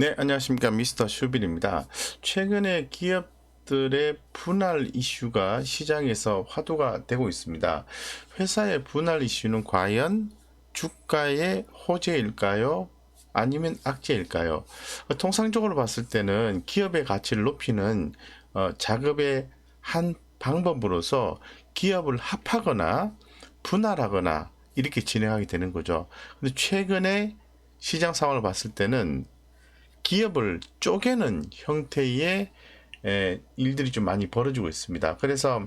네, 안녕하십니까. 미스터 슈빌입니다. 최근에 기업들의 분할 이슈가 시장에서 화두가 되고 있습니다. 회사의 분할 이슈는 과연 주가의 호재일까요? 아니면 악재일까요? 어, 통상적으로 봤을 때는 기업의 가치를 높이는 어, 작업의 한 방법으로서 기업을 합하거나 분할하거나 이렇게 진행하게 되는 거죠. 근데 최근에 시장 상황을 봤을 때는 기업을 쪼개는 형태의 에, 일들이 좀 많이 벌어지고 있습니다. 그래서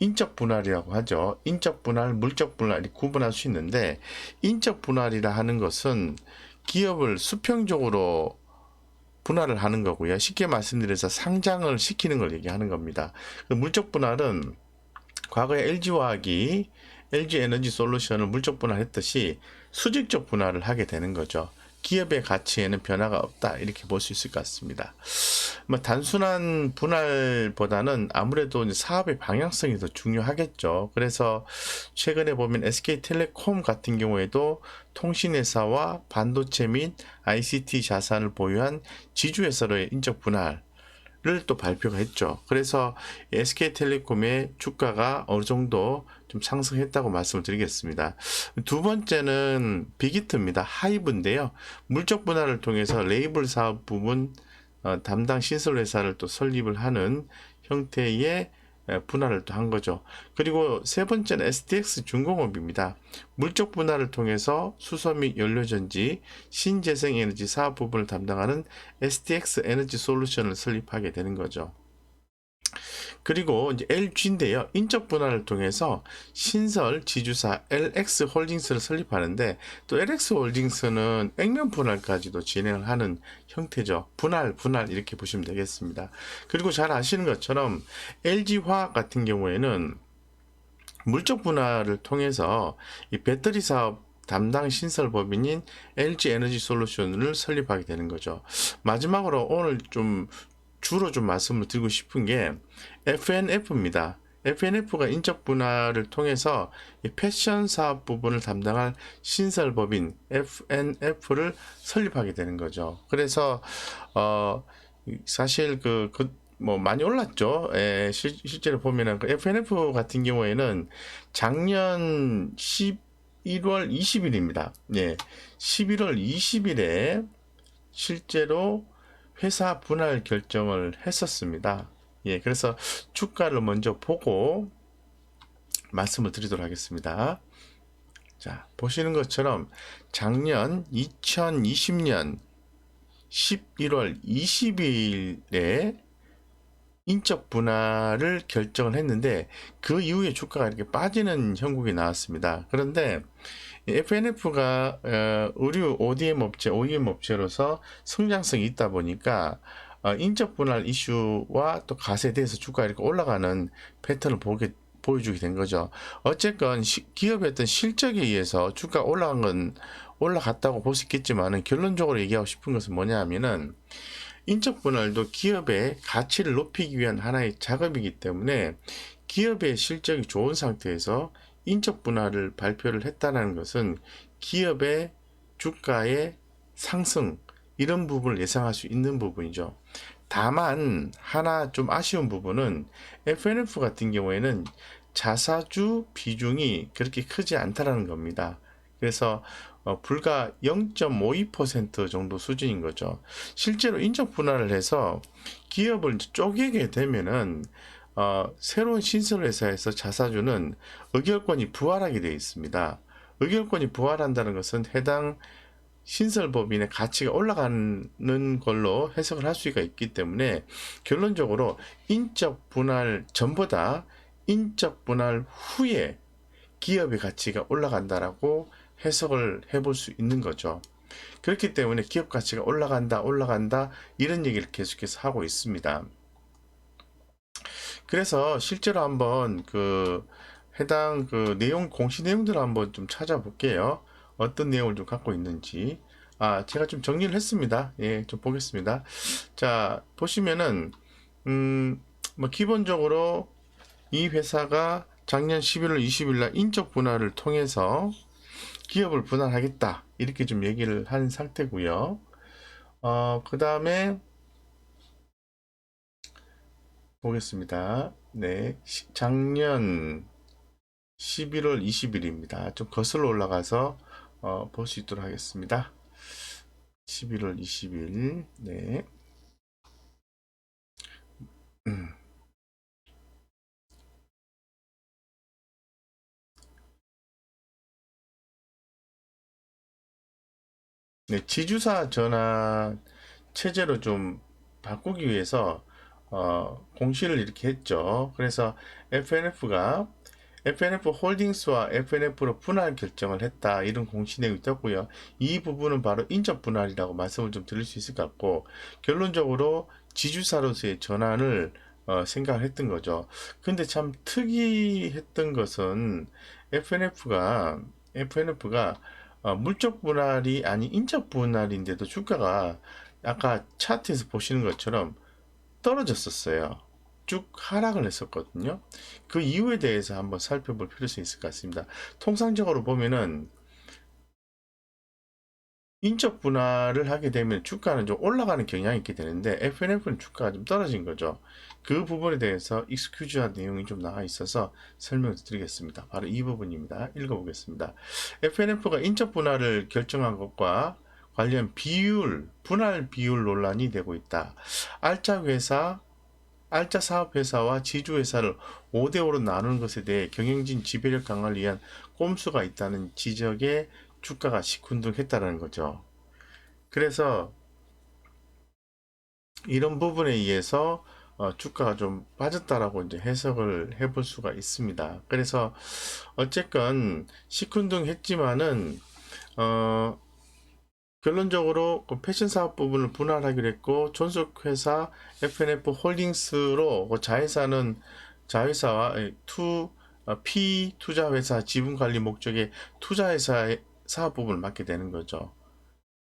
인적 분할이라고 하죠. 인적 분할, 물적 분할이 구분할 수 있는데 인적 분할이라 하는 것은 기업을 수평적으로 분할을 하는 거고요. 쉽게 말씀드려서 상장을 시키는 걸 얘기하는 겁니다. 그 물적 분할은 과거에 LG화학이 LG 에너지 솔루션을 물적 분할했듯이 수직적 분할을 하게 되는 거죠. 기업의 가치에는 변화가 없다 이렇게 볼 수 있을 것 같습니다. 뭐 단순한 분할보다는 아무래도 사업의 방향성이 더 중요하겠죠. 그래서 최근에 보면 SK텔레콤 같은 경우에도 통신회사와 반도체 및 ICT 자산을 보유한 지주회사로의 인적 분할 또 발표가 했죠. 그래서 SK텔레콤의 주가가 어느 정도 좀 상승했다고 말씀을 드리겠습니다. 두 번째는 빅히트입니다. 하이브인데요. 물적 분할을 통해서 레이블 사업 부분 어, 담당 신설 회사를 또 설립을 하는 형태의 에, 분할을 또 한 거죠. 그리고 세 번째는 STX 중공업입니다. 물적 분할을 통해서 수소 및 연료전지, 신재생 에너지 사업 부분을 담당하는 STX 에너지 솔루션을 설립하게 되는 거죠. 그리고 이제 LG인데요. 인적 분할을 통해서 신설 지주사 LX 홀딩스를 설립하는데 또 LX 홀딩스는 액면 분할까지도 진행을 하는 형태죠. 분할, 분할 이렇게 보시면 되겠습니다. 그리고 잘 아시는 것처럼 LG화학 같은 경우에는 물적 분할을 통해서 이 배터리 사업 담당 신설 법인인 LG 에너지 솔루션을 설립하게 되는 거죠. 마지막으로 오늘 좀 주로 좀 말씀을 드리고 싶은 게 FNF입니다. FNF가 인적 분할을 통해서 패션 사업 부분을 담당할 신설법인 FNF를 설립하게 되는 거죠. 그래서 어 사실 그, 그, 뭐 많이 올랐죠. 예, 실, 실제로 보면은 그 FNF 같은 경우에는 작년 11월 20일입니다. 예, 11월 20일에 실제로 회사 분할 결정을 했었습니다. 예, 그래서 주가를 먼저 보고 말씀을 드리도록 하겠습니다. 자, 보시는 것처럼 작년 2020년 11월 20일에 인적 분할을 결정을 했는데 그 이후에 주가가 이렇게 빠지는 형국이 나왔습니다. 그런데 FNF가 어, 의류 ODM 업체, OEM 업체로서 성장성이 있다 보니까 어, 인적 분할 이슈와 또 가세에 대해서 주가가 이렇게 올라가는 패턴을 보게 보여주게 된 거죠. 어쨌건 시, 기업의 어떤 실적에 의해서 주가 올라간 건 올라갔다고 볼 수 있겠지만은 결론적으로 얘기하고 싶은 것은 뭐냐 하면은 인적 분할도 기업의 가치를 높이기 위한 하나의 작업이기 때문에 기업의 실적이 좋은 상태에서 인적 분할을 발표를 했다는 것은 기업의 주가의 상승 이런 부분을 예상할 수 있는 부분이죠. 다만 하나 좀 아쉬운 부분은 FNF 같은 경우에는 자사주 비중이 그렇게 크지 않다라는 겁니다. 그래서 어, 불과 0.52% 정도 수준인 거죠. 실제로 인적 분할을 해서 기업을 쪼개게 되면은 어, 새로운 신설회사에서 자사주는 의결권이 부활하게 되어 있습니다. 의결권이 부활한다는 것은 해당 신설법인의 가치가 올라가는 걸로 해석을 할 수가 있기 때문에 결론적으로 인적 분할 전보다 인적 분할 후에 기업의 가치가 올라간다라고 해석을 해볼 수 있는 거죠. 그렇기 때문에 기업 가치가 올라간다, 올라간다, 이런 얘기를 계속해서 하고 있습니다. 그래서 실제로 한번 그 해당 그 내용, 공시 내용들을 한번 좀 찾아볼게요. 어떤 내용을 좀 갖고 있는지. 아, 제가 좀 정리를 했습니다. 예, 좀 보겠습니다. 자, 보시면은, 음, 뭐, 기본적으로 이 회사가 작년 11월 20일 날 인적 분할을 통해서 기업을 분할하겠다. 이렇게 좀 얘기를 한 상태고요. 어, 그 다음에 보겠습니다. 네, 시- 작년 11월 20일입니다. 좀 거슬러 올라가서 어, 볼 수 있도록 하겠습니다. 11월 20일. 네. 음. 네, 지주사 전환 체제로 좀 바꾸기 위해서 어, 공시를 이렇게 했죠. 그래서 FNF가 FNF 홀딩스와 FNF로 분할 결정을 했다. 이런 공시 내용이 있었고요. 이 부분은 바로 인적 분할이라고 말씀을 좀 드릴 수 있을 것 같고 결론적으로 지주사로서의 전환을 어, 생각을 했던 거죠. 근데 참 특이했던 것은 FNF가 FNF가 어, 물적 분할이 아닌 인적 분할인데도 주가가 아까 차트에서 보시는 것처럼 떨어졌었어요. 쭉 하락을 했었거든요. 그 이유에 대해서 한번 살펴볼 필요성이 있을 것 같습니다. 통상적으로 보면은 인적 분할을 하게 되면 주가는 좀 올라가는 경향이 있게 되는데 FNF는 주가가 좀 떨어진 거죠. 그 부분에 대해서 익스큐즈한 내용이 좀 나와 있어서 설명을 드리겠습니다. 바로 이 부분입니다. 읽어보겠습니다. FNF가 인적 분할을 결정한 것과 관련 비율, 분할 비율 논란이 되고 있다. 알짜 회사, 알짜 사업 회사와 지주 회사를 5대5로 나누는 것에 대해 경영진 지배력 강화를 위한 꼼수가 있다는 지적에 주가가 시큰둥했다는 거죠. 그래서 이런 부분에 의해서 어, 주가가 좀 빠졌다라고 이제 해석을 해볼 수가 있습니다. 그래서 어쨌건 시큰둥했지만은 어, 결론적으로 그 패션 사업 부분을 분할하기로 했고 존속 회사 FNF 홀딩스로 그 자회사는 자회사와 에, 투 어, P 투자 회사 지분 관리 목적의 투자 회사의 사업 부분을 맡게 되는 거죠.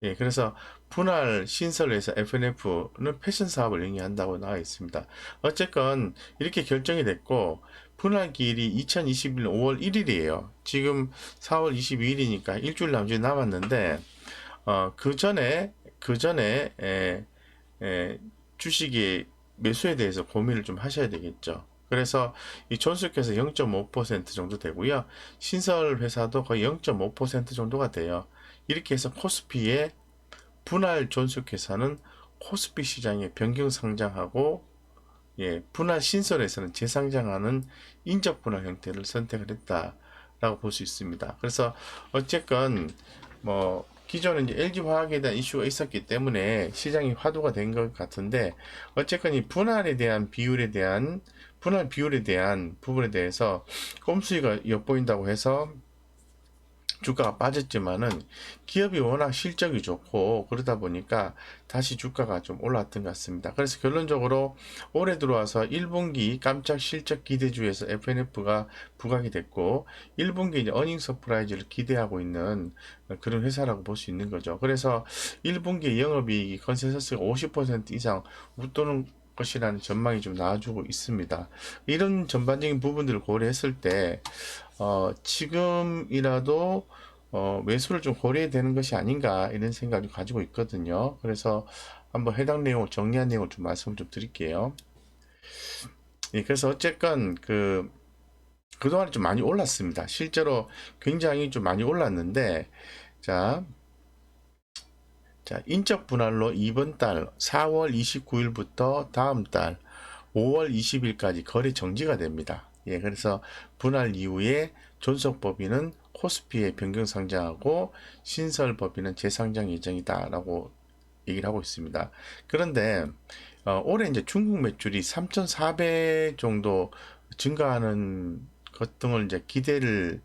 예, 그래서 분할 신설에서 FNF는 패션 사업을 영위한다고 나와 있습니다. 어쨌건 이렇게 결정이 됐고 분할 기일이 2021년 5월 1일이에요. 지금 4월 22일이니까 일주일 남짓 남았는데 어, 그 전에 그 전에 에, 에, 주식의 매수에 대해서 고민을 좀 하셔야 되겠죠. 그래서 이 존속회사 0.5% 정도 되고요. 신설 회사도 거의 0.5% 정도가 돼요. 이렇게 해서 코스피의 분할 존속회사는 코스피 시장에 변경 상장하고 예, 분할 신설에서는 재상장하는 인적 분할 형태를 선택을 했다라고 볼 수 있습니다. 그래서 어쨌건 뭐 기존에 이제 LG 화학에 대한 이슈가 있었기 때문에 시장이 화두가 된 것 같은데 어쨌건 이 분할에 대한 비율에 대한 분할 비율에 대한 부분에 대해서 꼼수가 엿보인다고 해서 주가가 빠졌지만은 기업이 워낙 실적이 좋고 그러다 보니까 다시 주가가 좀 올랐던 것 같습니다. 그래서 결론적으로 올해 들어와서 1분기 깜짝 실적 기대주에서 FNF가 부각이 됐고 1분기 이제 어닝 서프라이즈를 기대하고 있는 그런 회사라고 볼 수 있는 거죠. 그래서 1분기 영업이익이 컨센서스가 50% 이상 웃도는 것이라는 전망이 좀 나와주고 있습니다. 이런 전반적인 부분들을 고려했을 때 어, 지금이라도 어, 매수를 좀 고려해야 되는 것이 아닌가 이런 생각을 가지고 있거든요. 그래서 한번 해당 내용을 정리한 내용을 좀 말씀을 좀 드릴게요. 예, 그래서 어쨌건 그 그동안 좀 많이 올랐습니다. 실제로 굉장히 좀 많이 올랐는데 자, 자 인적 분할로 이번 달 4월 29일부터 다음 달 5월 20일까지 거래 정지가 됩니다. 예, 그래서 분할 이후에 존속 법인은 코스피에 변경 상장하고 신설 법인은 재상장 예정이다라고 얘기를 하고 있습니다. 그런데 어, 올해 이제 중국 매출이 3,400 정도 증가하는 것 등을 이제 기대를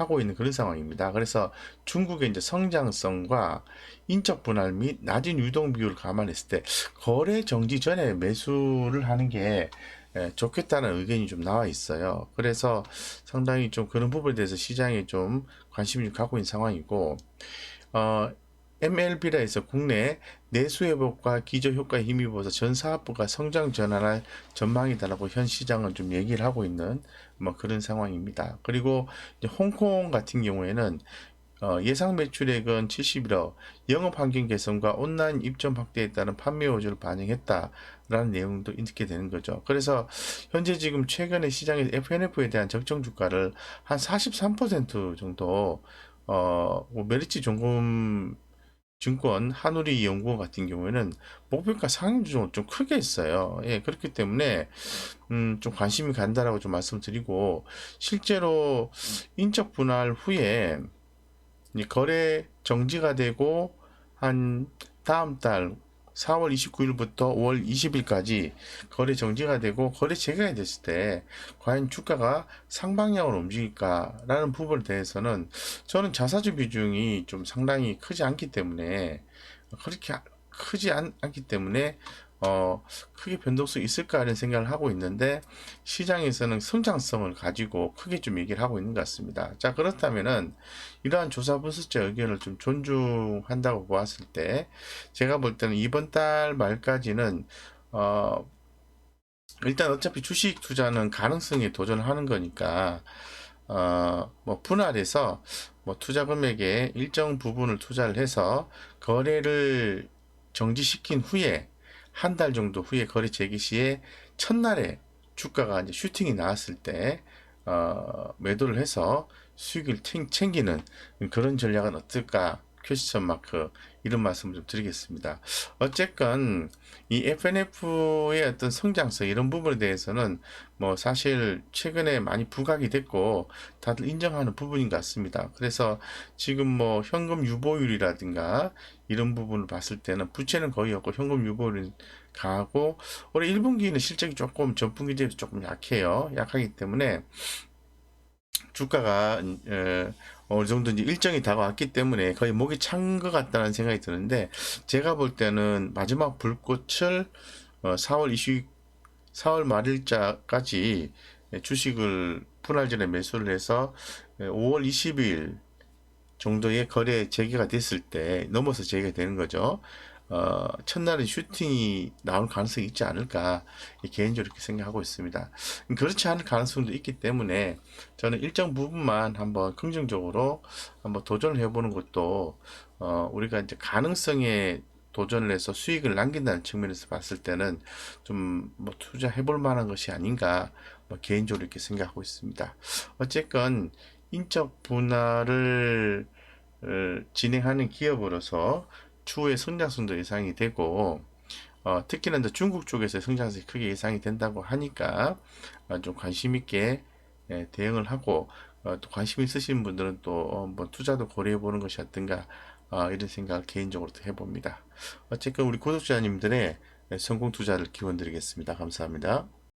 하고 있는 그런 상황입니다. 그래서 중국의 이제 성장성과 인적 분할 및 낮은 유동 비율을 감안했을 때 거래 정지 전에 매수를 하는 게 예, 좋겠다는 의견이 좀 나와 있어요. 그래서 상당히 좀 그런 부분에 대해서 시장에 좀 관심을 좀 갖고 있는 상황이고, 어, MLB라 해서 국내 내수 회복과 기저 효과에 힘입어서 전 사업부가 성장 전환할 전망이다라고 현 시장은 좀 얘기를 하고 있는 뭐 그런 상황입니다. 그리고 홍콩 같은 경우에는 어, 예상 매출액은 71억, 영업 환경 개선과 온라인 입점 확대에 따른 판매 호조를 반영했다라는 내용도 이렇게 되는 거죠. 그래서 현재 지금 최근에 시장에서 FNF에 대한 적정 주가를 한 43% 정도 어, 뭐 메리츠 종금 증권 한우리 연구원 같은 경우에는 목표가 상향 조정을 좀 크게 했어요. 예, 그렇기 때문에 음, 좀 관심이 간다라고 좀 말씀드리고 실제로 인적 분할 후에 이 거래 정지가 되고 한 다음 달 4월 29일부터 5월 20일까지 거래 정지가 되고 거래 재개가 됐을 때 과연 주가가 상방향으로 움직일까라는 부분에 대해서는 저는 자사주 비중이 좀 상당히 크지 않기 때문에 그렇게 크지 않, 기 때문에 어, 크게 변동성이 있을까 하는 생각을 하고 있는데 시장에서는 성장성을 가지고 크게 좀 얘기를 하고 있는 것 같습니다. 자 그렇다면은 이러한 조사 분석자 의견을 좀 존중한다고 보았을 때 제가 볼 때는 이번 달 말까지는 어, 일단 어차피 주식 투자는 가능성에 도전을 하는 거니까 어, 뭐 분할해서 뭐 투자 금액의 일정 부분을 투자를 해서 거래를 정지시킨 후에 한 달 정도 후에 거래 재개 시에 첫날에 주가가 이제 슈팅이 나왔을 때 어, 매도를 해서 수익을 챙, 챙기는 그런 전략은 어떨까? 퀘스천 마크 이런 말씀을 좀 드리겠습니다. 어쨌건 이 FNF의 어떤 성장성 이런 부분에 대해서는 뭐 사실 최근에 많이 부각이 됐고 다들 인정하는 부분인 것 같습니다. 그래서 지금 뭐 현금 유보율이라든가 이런 부분을 봤을 때는 부채는 거의 없고 현금 유보율은 강하고 올해 1분기는 실적이 조금 전분기 대비 조금 약해요. 약하기 때문에 주가가 에, 어느 정도 이제 일정이 다가왔기 때문에 거의 목이 찬 것 같다는 생각이 드는데 제가 볼 때는 마지막 불꽃을 어, 4월 20 4월 말일자까지 주식을 분할 전에 매수를 해서 5월 20일 정도의 거래 재개가 됐을 때 넘어서 재개가 되는 거죠. 어, 첫날에 슈팅이 나올 가능성이 있지 않을까 개인적으로 이렇게 생각하고 있습니다. 그렇지 않을 가능성도 있기 때문에 저는 일정 부분만 한번 긍정적으로 한번 도전을 해보는 것도 어, 우리가 이제 가능성에 도전을 해서 수익을 남긴다는 측면에서 봤을 때는 좀 뭐 투자해 볼 만한 것이 아닌가 뭐 개인적으로 이렇게 생각하고 있습니다. 어쨌건 인적 분할을 어, 진행하는 기업으로서 추후에 성장성도 예상이 되고 어, 특히나 이제 중국 쪽에서 성장성이 크게 예상이 된다고 하니까 어, 좀 관심 있게 예, 대응을 하고 어, 또 관심 있으신 분들은 또 어, 뭐 투자도 고려해 보는 것이 어떤가 어, 이런 생각을 개인적으로 해봅니다. 어쨌든 우리 구독자님들의 성공 투자를 기원드리겠습니다. 감사합니다.